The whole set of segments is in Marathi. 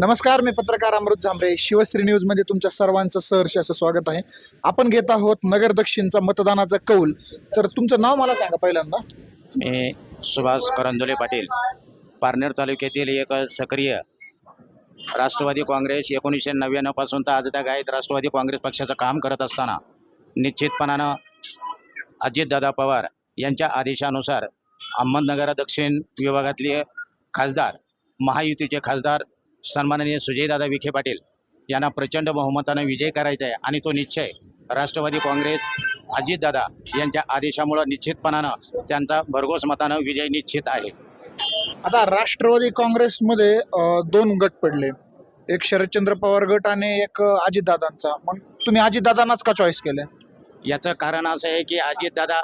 नमस्कार मी पत्रकार अमृत झांबरे. शिवश्री न्यूजमध्ये तुमच्या सर्वांचं सहर्ष असं स्वागत आहे. आपण घेत आहोत नगर दक्षिणचा मतदानाचा कौल. तर तुमचं नाव मला सांगा पहिल्यांदा. मी सुभाष करंदोले पाटील. पारनेर तालुक्यातील एक सक्रिय राष्ट्रवादी काँग्रेस एकोणीसशे नव्याण्णवपासून तर आज त्या गायत राष्ट्रवादी काँग्रेस पक्षाचं काम करत असताना निश्चितपणानं अजितदादा पवार यांच्या आदेशानुसार अहमदनगर दक्षिण विभागातले खासदार महायुतीचे खासदार सन्माननीय सुजयदादा विखे पाटील यांना प्रचंड बहुमतानं विजय करायचा आहे आणि तो निश्चय राष्ट्रवादी काँग्रेस अजितदादा यांच्या आदेशामुळं निश्चितपणानं त्यांचा भरघोस मतानं विजय निश्चित आहे. आता राष्ट्रवादी काँग्रेसमध्ये दोन गट पडले. एक शरदचंद्र पवार गट आणि एक अजितदादांचा. मग तुम्ही अजितदादांनाच का चॉईस केलं याचं कारण असं आहे की अजितदादा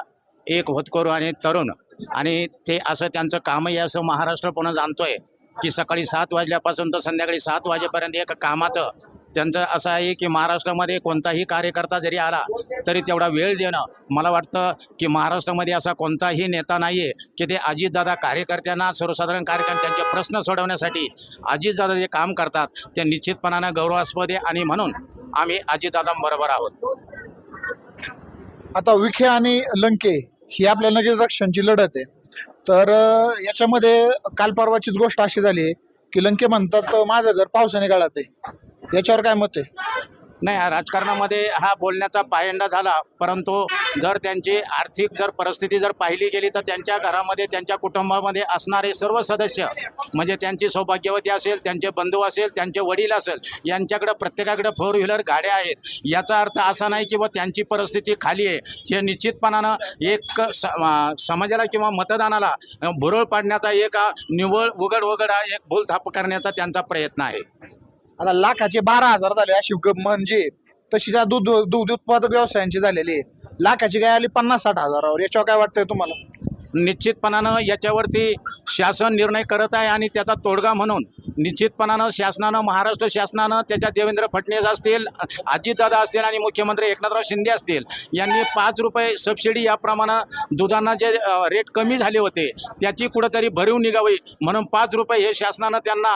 एक होतकरू आणि तरुण आणि ते असं त्यांचं कामही असं महाराष्ट्र पुन्हा जाणतोय. की सकाळी सात वाजल्यापासून तर संध्याकाळी सात वाजेपर्यंत एक कामाचं. त्यांचं असं आहे की महाराष्ट्रामध्ये कोणताही कार्यकर्ता जरी आला तरी तेवढा वेळ देणं. मला वाटतं की महाराष्ट्रामध्ये असा कोणताही नेता नाही आहे की ते अजितदादा कार्यकर्त्यांना सर्वसाधारण कार्यकर्ते त्यांचे प्रश्न सोडवण्यासाठी अजितदादा जे काम करतात ते निश्चितपणानं गौरवास्पद आहे आणि म्हणून आम्ही अजितदादांबरोबर आहोत. आता विखे आणि लंके ही आपल्या नगर लढत आहे. तर याच्यामध्ये काल परवाचीच गोष्ट अशी झाली की लंके म्हणतात माझं घर पावसाने गाळात आहे. याच्यावर काय मत आहे? नाही राजकारणामध्ये हा बोलण्याचा पायंडा झाला. परंतु जर त्यांची आर्थिक जर परिस्थिती जर पाहिली गेली तर त्यांच्या घरामध्ये त्यांच्या कुटुंबामध्ये असणारे सर्व सदस्य म्हणजे त्यांची सौभाग्यवती असेल त्यांचे बंधू असेल त्यांचे वडील असेल यांच्याकडे प्रत्येकाकडे फोर व्हीलर गाड्या आहेत. याचा अर्थ असा नाही की त्यांची परिस्थिती खाली आहे. हे निश्चितपणानं एक स समाजाला किंवा मतदानाला भुरळ पाडण्याचा एक निव्वळ उघड उघड हा एक भूलथाप करण्याचा त्यांचा प्रयत्न आहे. आता लाखाचे बारा हजार झाले अशी म्हणजे तशीच्या दूध दूध उत्पादक व्यवसायांची झालेली आहे. लाखाची काय आली पन्नास साठ हजारावर. याच्यावर काय वाटतंय तुम्हाला? निश्चितपणानं याच्यावरती शासन निर्णय करत आहे आणि त्याचा तोडगा म्हणून निश्चितपणानं शासनानं महाराष्ट्र शासनानं त्याच्यात देवेंद्र फडणवीस असतील अजितदादा असतील आणि मुख्यमंत्री एकनाथराव शिंदे असतील यांनी पाच रुपये सबसिडी याप्रमाणे दुधांना जे रेट कमी झाले होते त्याची कुठंतरी भरीव निघावी म्हणून पाच रुपये हे शासनानं त्यांना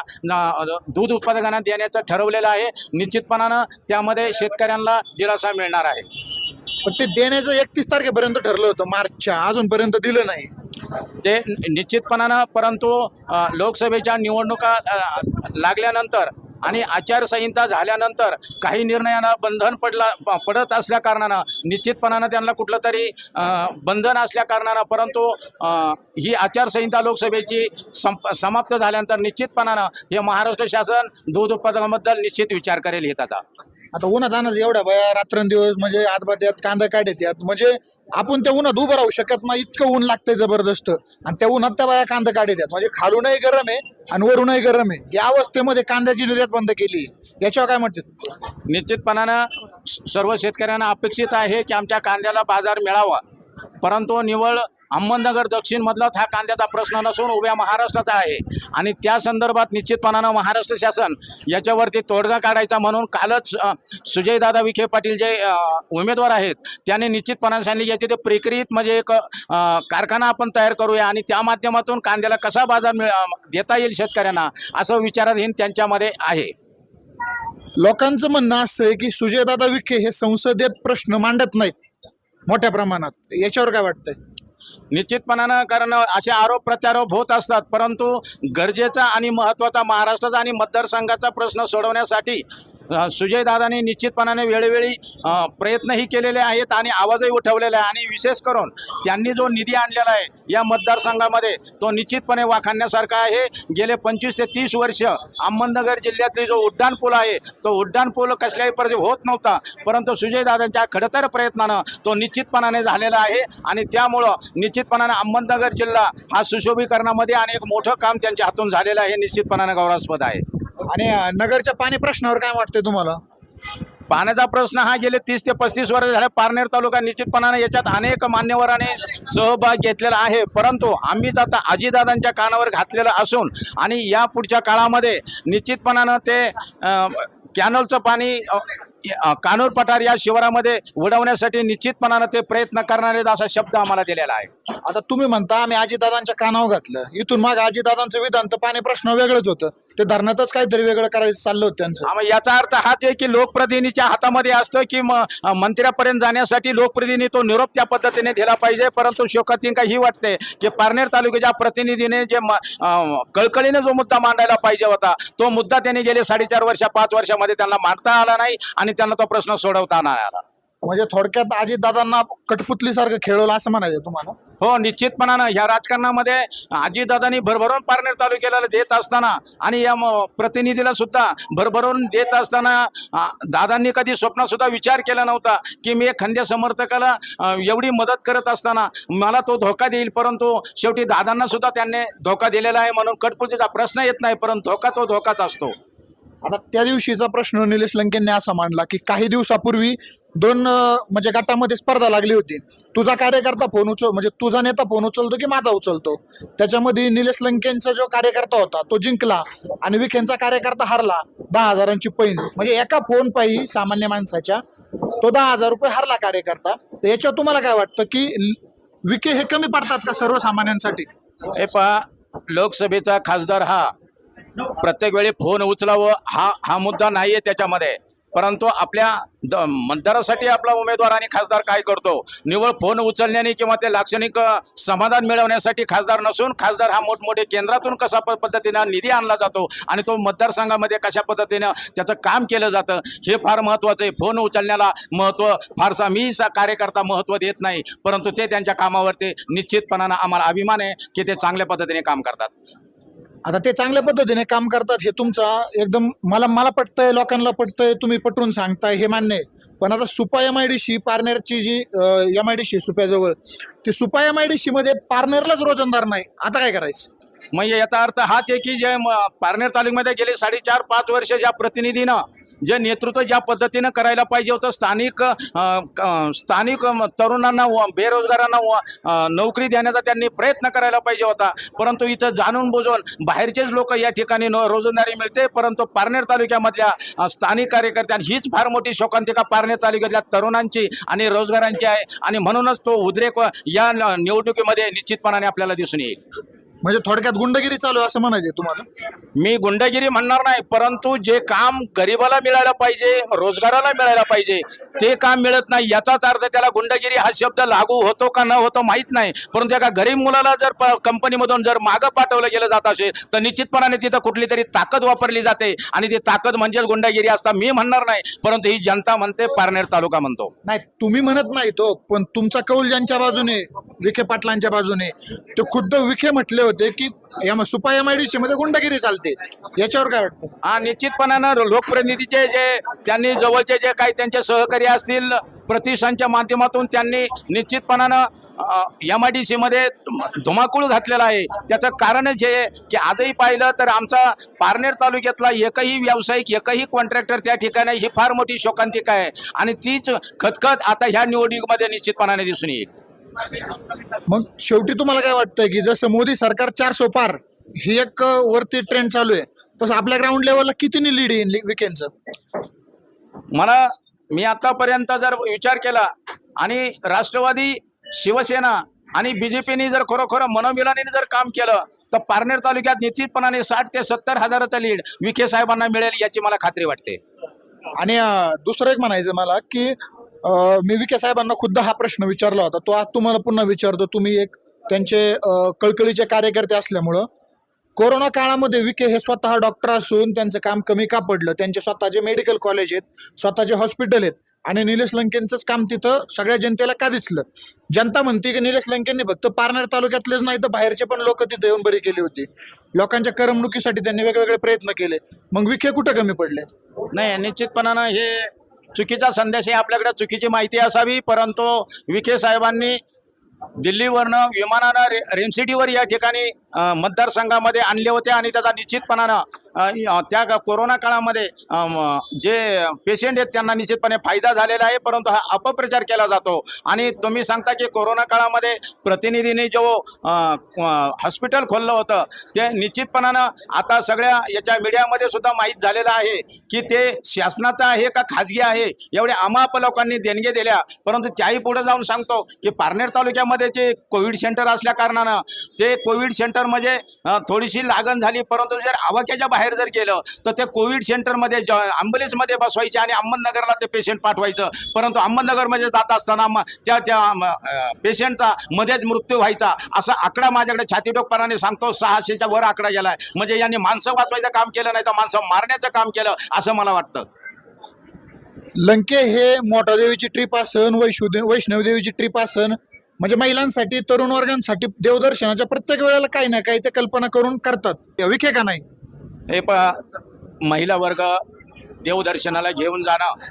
दूध उत्पादकांना देण्याचं ठरवलेलं आहे. निश्चितपणानं त्यामध्ये शेतकऱ्यांना दिलासा मिळणार आहे. पण ते देण्याचं एकतीस तारखेपर्यंत ठरलं होतं मार्चच्या अजूनपर्यंत दिलं नाही. ते निश्चितपणानं परंतु लोकसभेच्या निवडणुका लागल्यानंतर आणि आचारसंहिता झाल्यानंतर काही निर्णयांना बंधन पडला पडत असल्या कारणानं निश्चितपणानं त्यांना कुठलं तरी बंधन असल्या कारणानं परंतु ही आचारसंहिता लोकसभेची संप समाप्त झाल्यानंतर निश्चितपणानं हे महाराष्ट्र शासन दूध उत्पादनाबद्दल निश्चित विचार करेल येत आता. आता उन्हात आणच एवढ्या बया रात्रंदिवस म्हणजे आतबात कांदा काढत यात म्हणजे आपण त्या उन्हात उभं राहू शकत नाही इतकं ऊन लागतंय जबरदस्त. आणि त्या उन्हात त्या बाया कांदा काढत यात म्हणजे खालूनही गरम आहे आणि वरूनही गरम आहे. या अवस्थेमध्ये कांद्याची निर्यात बंद केली. याच्यावर काय म्हणते निश्चितपणानं सर्व शेतकऱ्यांना अपेक्षित आहे की आमच्या कांद्याला बाजार मिळावा. परंतु निवळ अहमदनगर दक्षिणमधलाच हा कांद्याचा प्रश्न नसून उभ्या महाराष्ट्राचा आहे. आणि त्या संदर्भात निश्चितपणानं महाराष्ट्र शासन याच्यावरती तोडगा काढायचा म्हणून कालच सुजयदादा विखे पाटील जे उमेदवार आहेत त्यांनी निश्चितपणाने सांगितले याचे ते प्रक्रियेत म्हणजे एक कारखाना आपण तयार करूया आणि त्या माध्यमातून कांद्याला कसा बाजार मिळ देता येईल शेतकऱ्यांना? असं विचाराधीन त्यांच्यामध्ये आहे. लोकांचं म्हणणं असं आहे की सुजयदादा विखे हे संसदेत प्रश्न मांडत नाहीत मोठ्या प्रमाणात. याच्यावर काय वाटतंय? निश्चितपणानं कारण असे आरोप प्रत्यारोप होत असतात परंतु गरजेचा आणि महत्त्वाचा महाराष्ट्राचा आणि मतदारसंघाचा प्रश्न सोडवण्यासाठी सुजयदादांनी निश्चितपणाने वेळोवेळी प्रयत्नही केलेले आहेत आणि आवाजही उठवलेला आहे. आणि विशेष करून त्यांनी जो निधी आणलेला आहे या मतदारसंघामध्ये तो निश्चितपणे वाखाणण्यासारखा आहे. गेले पंचवीस ते तीस वर्ष अहमदनगर जिल्ह्यातली जो उड्डाण पूल आहे तो उड्डाण पूल कसल्याही परिस्थिती होत नव्हता. परंतु सुजयदादांच्या खडतर प्रयत्नानं तो निश्चितपणाने झालेला आहे आणि त्यामुळं निश्चितपणाने अहमदनगर जिल्हा हा सुशोभीकरणामध्ये आणि एक मोठं काम त्यांच्या हातून झालेलं आहे. हे निश्चितपणाने गौरवास्पद आहे. आणि नगरच्या पाणी प्रश्नावर काय वाटतंय तुम्हाला? पाण्याचा प्रश्न हा गेले तीस ते पस्तीस वर्ष झाल्या पारनेर तालुका निश्चितपणाने याच्यात अनेक मान्यवराने सहभाग घेतलेला आहे. परंतु आम्हीच आता आजीदादांच्या कानावर घातलेलं असून आणि या पुढच्या काळामध्ये निश्चितपणानं ते कॅनलचं पाणी कानूर पठार या शिवारामध्ये उडवण्यासाठी निश्चितपणानं ते प्रयत्न करणार आहेत असा शब्द आम्हाला दिलेला आहे. आता तुम्ही म्हणता आम्ही आजीदादांच्या कानावर घातलं. इथून मग आजीदादांचं विधान तर पाणी प्रश्न वेगळंच होतं. ते धरणातच काहीतरी वेगळं करायचं चाललं होतं त्यांचं. याचा अर्थ हाच आहे की लोकप्रतिनिधीच्या हातामध्ये असतं की मंत्र्यापर्यंत जाण्यासाठी लोकप्रतिनिधी तो निरोप त्या पद्धतीने दिला पाहिजे. परंतु शोकातिंका ही वाटते की पारनेर तालुक्याच्या प्रतिनिधीने जे कळकळीने जो मुद्दा मांडायला पाहिजे होता तो मुद्दा त्यांनी गेले साडेचार वर्ष पाच वर्षामध्ये त्यांना मांडता आला नाही आणि त्यांना तो प्रश्न सोडवता नाही आला. म्हणजे थोडक्यात आजीदादांना कटपुतली सारखं खेळवलं असं म्हणायचं तुम्हाला? हो निश्चितपणानं ह्या राजकारणामध्ये अजितदादांनी भरभरून पारनेर तालुक्याला देत असताना आणि या प्रतिनिधीला सुद्धा भरभरून देत असताना दादांनी कधी स्वप्न सुद्धा विचार केला नव्हता की मी एक खंद्या समर्थकाला एवढी मदत करत असताना मला तो धोका देईल परंतु शेवटी दादांना सुद्धा त्यांनी धोका दिलेला आहे म्हणून कटपुतीचा प्रश्न येत नाही परंतु धोका तो धोकाच असतो. आता त्या दिवशीचा प्रश्न निलेश लंकेंनी असा मांडला की काही दिवसापूर्वी दोन म्हणजे गटामध्ये स्पर्धा लागली होती. तुझा कार्यकर्ता फोन उचल म्हणजे तुझा नेता फोन उचलतो की माझा उचलतो? त्याच्यामध्ये निलेश लंकेंचा जो कार्यकर्ता होता तो जिंकला आणि विखेंचा कार्यकर्ता हरला दहा हजारांची पैन. म्हणजे एका फोन पायी सामान्य माणसाच्या तो दहा हजार रुपये हरला कार्यकर्ता. तर याच्यावर तुम्हाला काय वाटतं की विके विखे हे कमी पडतात का सर्वसामान्यांसाठी? हे पहा लोकसभेचा खासदार हा प्रत्येक वेळी फोन उचलावं हा हा मुद्दा नाहीये त्याच्यामध्ये. परंतु आपल्या मतदारासाठी आपला उमेदवार आणि खासदार काय करतो? निव्वळ फोन उचलण्याने किंवा ते लाक्षणिक समाधान मिळवण्यासाठी खासदार नसून खासदार हा मोठमोठे केंद्रातून कशा पद्धतीनं निधी आणला जातो आणि तो मतदारसंघामध्ये कशा पद्धतीनं त्याचं काम केलं जातं हे फार महत्त्वाचं आहे. फोन उचलण्याला महत्त्व फारसा मी सा कार्यकर्ता महत्त्व देत नाही परंतु ते त्यांच्या कामावरती निश्चितपणानं आम्हाला अभिमान आहे की ते चांगल्या पद्धतीने काम करतात. आता ते चांगल्या पद्धतीने काम करतात हे तुमचा एकदम मला मला पटतंय लोकांना पटतंय तुम्ही पटवून सांगताय हे मान्य आहे. पण आता Supa M I D C पार्नेरची जी एम आय डी सी सुप्याजवळ ती Supa M I D C मध्ये रोजंदार नाही. आता काय करायचं? म्हणजे याचा अर्थ हाच आहे की जे म- पारनेर तालुक्यामध्ये गेले साडेचार पाच वर्ष ज्या प्रतिनिधीनं जे नेतृत्व ज्या पद्धतीनं करायला पाहिजे होतं स्थानिक स्थानिक तरुणांना व बेरोजगारांना व, नोकरी देण्याचा त्यांनी प्रयत्न करायला पाहिजे होता. परंतु इथं जाणून बुजून बाहेरचेच लोक या ठिकाणी रोजंदारी मिळते परंतु पारनेर तालुक्यामधल्या स्थानिक कार्यकर्त्यांनी हीच फार मोठी शोकांतिका पारनेर तालुक्यातल्या तरुणांची आणि रोजगारांची आहे. आणि म्हणूनच तो उद्रेक या निवडणुकीमध्ये निश्चितपणाने आपल्याला दिसून येईल. म्हणजे थोडक्यात गुंडगिरी चालू आहे असं म्हणायचे तुम्हाला? मी गुंडगिरी म्हणणार नाही परंतु जे काम गरीबाला मिळायला पाहिजे रोजगाराला मिळायला पाहिजे ते काम मिळत नाही याचाच अर्थ त्याला गुंडगिरी हा शब्द लागू होतो का न होतो माहीत नाही. परंतु एका गरीब मुलाला जर प- कंपनीमधून जर मागं पाठवलं गेलं जात असेल तर निश्चितपणाने तिथं कुठली तरी ताकद वापरली जाते. आणि ती ताकद म्हणजेच गुंडगिरी असता मी म्हणणार नाही परंतु ही जनता म्हणते पारनेर तालुका म्हणतो. नाही तुम्ही म्हणत नाही तो पण तुमचा कौल ज्यांच्या बाजूने विखे पाटलांच्या बाजूने. ते खुद्द विखे म्हटले होते की या Supa M I D C मध्ये गुंडगिरी चालते. याच्यावर काय वाटतं? हा निश्चितपणानं लोकप्रतिनिधीचे जे त्यांनी जवळचे जे काही त्यांचे सहकारी असतील प्रतिष्ठानच्या माध्यमातून त्यांनी निश्चितपणानं एम आय डी सीमध्ये धुमाकूळ घातलेला आहे. त्याचं कारणच हे आहे की आजही पाहिलं तर आमचा पारनेर तालुक्यातला एकही व्यावसायिक एकही कॉन्ट्रॅक्टर त्या ठिकाणी ही फार मोठी शोकांतिका आहे. आणि तीच खतखत आता ह्या निवडणुकीमध्ये निश्चितपणाने दिसून येईल. मग शेवटी तुम्हाला काय वाटतंय की जसं मोदी सरकार चारशे पार ही एक वरती ट्रेंड चालू आहे. तसं आपल्या ग्राउंड लेवलला किती लीड येईल विकेंडचं मला मी आतापर्यंत जर विचार केला आणि राष्ट्रवादी शिवसेना आणि बीजेपीने जर खरोखर मनोमिलनाने जर काम केलं तर पारनेर तालुक्यात निश्चितपणाने साठ ते सत्तर हजाराचं लीड विखे साहेबांना मिळेल याची मला खात्री वाटते. आणि दुसरं एक म्हणायचं मला की मी विखे साहेबांना खुद्द हा प्रश्न विचारला होता. तो आज तुम्हाला पुन्हा विचारतो. तुम्ही एक त्यांचे कळकळीचे कार्यकर्ते असल्यामुळं. कोरोना काळामध्ये विखे हे स्वतः डॉक्टर असून त्यांचं काम कमी का पडलं? त्यांचे स्वतःचे मेडिकल कॉलेज आहेत स्वतःचे हॉस्पिटल आहेत आणि निलेश लंकेंचंच काम तिथं सगळ्या जनतेला का दिसलं? जनता म्हणते की निलेश लंकेंनी फक्त पारनेर तालुक्यातलेच नाही तर बाहेरचे पण लोक तिथं येऊन बरी केली होती. लोकांच्या करमणुकीसाठी त्यांनी वेगवेगळे प्रयत्न केले. मग विखे कुठे कमी पडले? नाही निश्चितपणानं हे चुकीचा संदेश आहे आपल्याकडे चुकीची माहिती असावी परंतु विखे साहेबांनी दिल्लीवरनं विमानानं रे रेमसिटीवर या ठिकाणी मतदारसंघामध्ये आणले होते आणि त्याचा निश्चितपणानं त्या कोरोना काळामध्ये जे पेशंट आहेत त्यांना निश्चितपणे फायदा झालेला आहे परंतु हा अपप्रचार केला जातो. आणि तुम्ही सांगता की कोरोना काळामध्ये प्रतिनिधीने जो हॉस्पिटल खोललं होतं ते निश्चितपणानं आता सगळ्या याच्या मीडियामध्ये सुद्धा माहीत झालेलं आहे की ते शासनाचं आहे का खाजगी आहे एवढे अमाप लोकांनी देणगे दिल्या. परंतु त्याही पुढे जाऊन सांगतो की पारनेर तालुक्यामध्ये जे कोविड सेंटर असल्या कारणानं ते कोविड सेंटर म्हणजे थोडीशी लागण झाली परंतु जर आवाक्याच्या बाहेर जर गेलं तर ते कोविड सेंटरमध्ये ज ॲम्ब्युलन्समध्ये बसवायचे आणि अहमदनगरला ते पेशंट पाठवायचं. परंतु अहमदनगरमध्ये जात असताना म- त्या त्या पेशंटचा मध्येच मृत्यू व्हायचा असा आकडा माझ्याकडे छातीडोकपणाने सांगतो सहाशेच्या वर आकडा गेलाय. म्हणजे यांनी माणसं वाचवायचं काम केलं नाही तर माणसं मारण्याचं काम केलं असं मला वाटतं. लंके हे मोठादेवीची ट्रिप असन वैष्णव वैष्णवदेवीची ट्रिप असन म्हणजे महिलांसाठी तरुण वर्गांसाठी देवदर्शनाच्या प्रत्येक वेळेला काही ना काही ते कल्पना करून करतात. विखे का नाही? हे प महिला वर्ग देवदर्शनाला घेऊन जाणं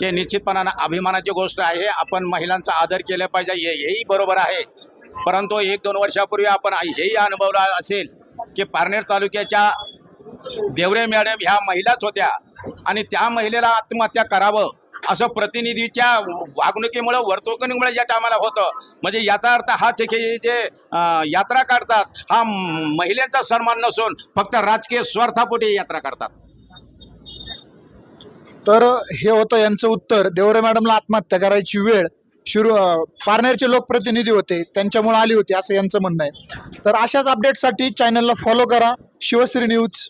हे निश्चितपणानं अभिमानाची गोष्ट आहे. आपण महिलांचा आदर केला पाहिजे हे हेही बरोबर आहे. परंतु एक दोन वर्षापूर्वी आपण हेही अनुभवलं असेल की पारनेर तालुक्याच्या देवरे मॅडम ह्या महिलाच होत्या आणि त्या महिलेला आत्महत्या करावं असं प्रतिनिधीच्या वागणुकीमुळं वर्तवणुकीमुळे या टायमाला होतं. म्हणजे याचा अर्थ हाच आहे की जे यात्रा काढतात हा महिलांचा सन्मान नसून फक्त राजकीय स्वार्थापोटी यात्रा करतात. तर हे होतं यांचं उत्तर. देवरे मॅडमला आत्महत्या करायची वेळ शिरू पारनेरचे लोकप्रतिनिधी होते त्यांच्यामुळे आली होती असं यांचं म्हणणं आहे. तर अशाच अपडेटसाठी चॅनलला फॉलो करा. शिवश्री न्यूज